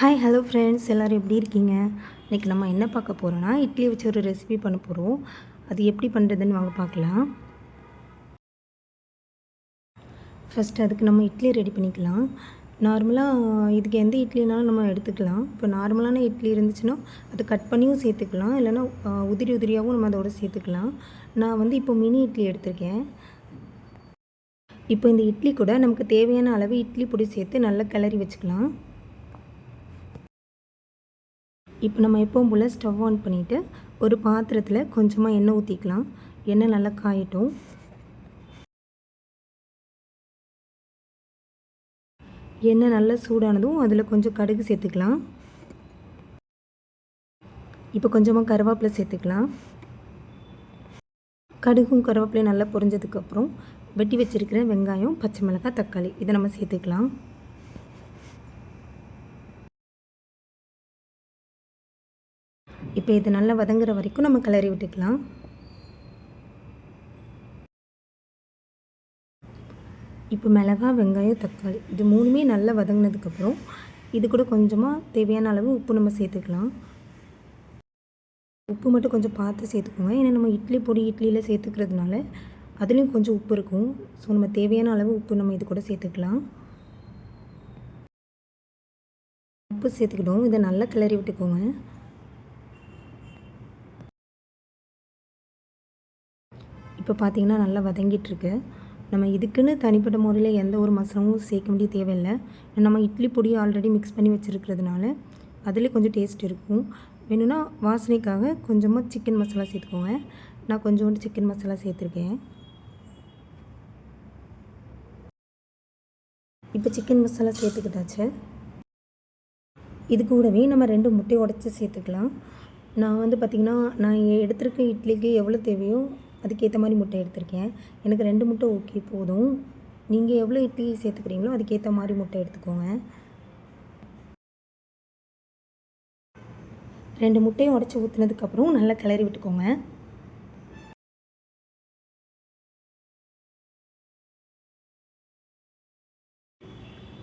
Hi hello friends எல்லோரும் எப்படி இருக்கீங்க? இன்றைக்கி நம்ம என்ன பார்க்க போகிறோன்னா இட்லி வச்சு ஒரு ரெசிபி பண்ண போகிறோம் அது எப்படி பண்ணுறதுன்னு வாங்க பார்க்கலாம். ஃபஸ்ட்டு அதுக்கு நம்ம இட்லி ரெடி பண்ணிக்கலாம். நார்மலாக இதுக்கு எந்த இட்லினாலும் நம்ம எடுத்துக்கலாம். இப்போ நார்மலான இட்லி இருந்துச்சுன்னா அது கட் பண்ணியும் சேர்த்துக்கலாம். இல்லைன்னா உதிரி உதிரியாகவும் நம்ம அதோட சேர்த்துக்கலாம். நான் வந்து இப்போ மினி இட்லி எடுத்திருக்கேன். இப்போ இந்த இட்லி கூட நமக்கு தேவையான அளவு இட்லி பொடி சேர்த்து நல்லா கிளறி வச்சுக்கலாம். இப்போ நம்ம எப்பவும் போல் ஸ்டவ் ஆன் பண்ணிவிட்டு ஒரு பாத்திரத்தில் கொஞ்சமாக எண்ணெய் ஊற்றிக்கலாம் எண்ணெய் நல்லா காயட்டும். எண்ணெய் நல்லா சூடானதும் அதில் கொஞ்சம் கடுகு சேர்த்துக்கலாம். இப்போ கொஞ்சமாக கருவேப்பிலை சேர்த்துக்கலாம். கடுகும் கருவேப்பிலையும் நல்லா பொரிஞ்சதுக்கப்புறம் வெட்டி வச்சுருக்கிற வெங்காயம் பச்சை மிளகாய் தக்காளி இதை நம்ம சேர்த்துக்கலாம். இப்போ இது நல்லா வதங்குற வரைக்கும் நம்ம கிளறி விட்டுக்கலாம். இப்போ மிளகா வெங்காயம் தக்காளி இது மூணுமே நல்லா வதங்கினதுக்கப்புறம் இது கூட கொஞ்சமாக தேவையான அளவு உப்பு நம்ம சேர்த்துக்கலாம். உப்பு மட்டும் கொஞ்சம் பார்த்து சேர்த்துக்கோங்க. ஏன்னா நம்ம இட்லி பொடி இட்லியில் சேர்த்துக்கிறதுனால அதுலேயும் கொஞ்சம் உப்பு இருக்கும். ஸோ நம்ம தேவையான அளவு உப்பு நம்ம இது கூட சேர்த்துக்கலாம். உப்பு சேர்த்துக்கிட்டோம். இதை நல்லா கிளறி விட்டுக்கோங்க. இப்போ பார்த்திங்கன்னா நல்லா வதங்கிட்டுருக்கு. நம்ம இதுக்குன்னு தனிப்பட்ட முறையில் எந்த ஒரு மசாலாவும் சேர்க்க வேண்டிய தேவையில்லை. நம்ம இட்லி பொடி ஆல்ரெடி மிக்ஸ் பண்ணி வச்சுருக்கிறதுனால அதில் கொஞ்சம் டேஸ்ட் இருக்கும். வேணும்னா வாசனைக்காக கொஞ்சமாக சிக்கன் மசாலா சேர்த்துக்கோங்க. நான் கொஞ்சோண்டு சிக்கன் மசாலா சேர்த்துருக்கேன். இப்போ சிக்கன் மசாலா சேர்த்துக்கிட்டாச்சு. இது கூடவே நம்ம ரெண்டு முட்டையை உடச்சி சேர்த்துக்கலாம். நான் வந்து பார்த்திங்கன்னா நான் எடுத்திருக்க இட்லிக்கு எவ்வளோ தேவையோ அதுக்கேற்ற மாதிரி முட்டை எடுத்திருக்கேன். எனக்கு ரெண்டு முட்டை ஓகே போதும். நீங்கள் எவ்வளோ இட்லி சேர்த்துக்கிறீங்களோ அதுக்கேற்ற மாதிரி முட்டை எடுத்துக்கோங்க. ரெண்டு முட்டையும் உடச்சி ஊற்றுனதுக்கப்புறம் நல்லா கிளறி விட்டுக்கோங்க.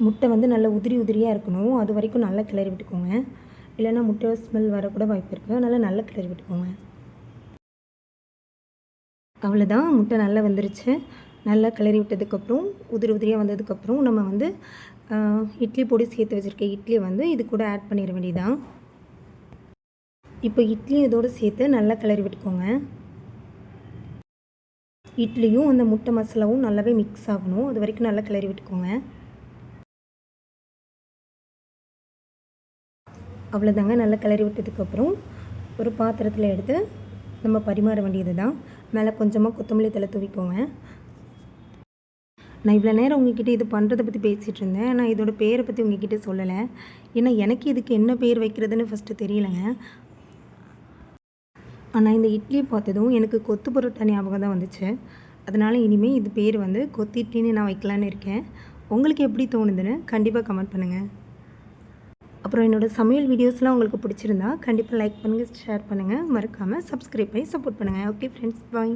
முட்டை வந்து நல்லா உதிரி உதிரியாக இருக்கணும். அது வரைக்கும் நல்லா கிளறி விட்டுக்கோங்க. இல்லைன்னா முட்டை ஸ்மெல் வரக்கூட வாய்ப்பு இருக்குது அதனால் நல்லா கிளறி விட்டுக்கோங்க. அவ்வளோதான் முட்டை நல்லா வந்துருச்சு. நல்லா கிளறி விட்டதுக்கப்புறம் உதிரி உதிரியாக வந்ததுக்கப்புறம் நம்ம வந்து இட்லி பொடி சேர்த்து வச்சுருக்க இட்லியை வந்து இது கூட ஆட் பண்ணிட வேண்டியதான் இப்போ இட்லி இதோடு சேர்த்து நல்லா கிளறி விட்டுக்கோங்க. இட்லியும் அந்த முட்டை மசாலாவும் நல்லாவே மிக்ஸ் ஆகணும். அது வரைக்கும் நல்லா கிளறி விட்டுக்கோங்க. அவ்வளோதாங்க நல்லா கிளறி விட்டதுக்கப்புறம் ஒரு பாத்திரத்தில் எடுத்து நம்ம பரிமாற வேண்டியது தான் மேலே கொஞ்சமாக கொத்தமல்லி தலை தூவிக்கோங்க. நான் இவ்வளோ நேரம் உங்ககிட்ட இது பண்ணுறதை பற்றி பேசிகிட்டு இருந்தேன். நான் இதோட பேரை பற்றி உங்ககிட்ட சொல்லலை. ஏன்னா எனக்கு இதுக்கு என்ன பேர் வைக்கிறதுன்னு ஃபஸ்ட்டு தெரியலைங்க. ஆனால் இந்த இட்லியை பார்த்ததும் எனக்கு கொத்து பரோட்டா ஞாபகம் தான் வந்துச்சு. அதனால் இனிமேல் இது பேர் வந்து கொத்து இட்லின்னு நான் வைக்கலான்னு இருக்கேன். உங்களுக்கு எப்படி தோணுதுன்னு கண்டிப்பாக கமெண்ட் பண்ணுங்கள் அப்புறம் என்னோடய சமையல் வீடியோஸ்லாம் உங்களுக்கு பிடிச்சிருந்தா கண்டிப்பாக லைக் பண்ணுங்கள் ஷேர் பண்ணுங்கள் மறக்காமல் சப்ஸ்கிரைப் பண்ணி சப்போர்ட் பண்ணுங்கள் ஓகே ஃப்ரெண்ட்ஸ் பாய்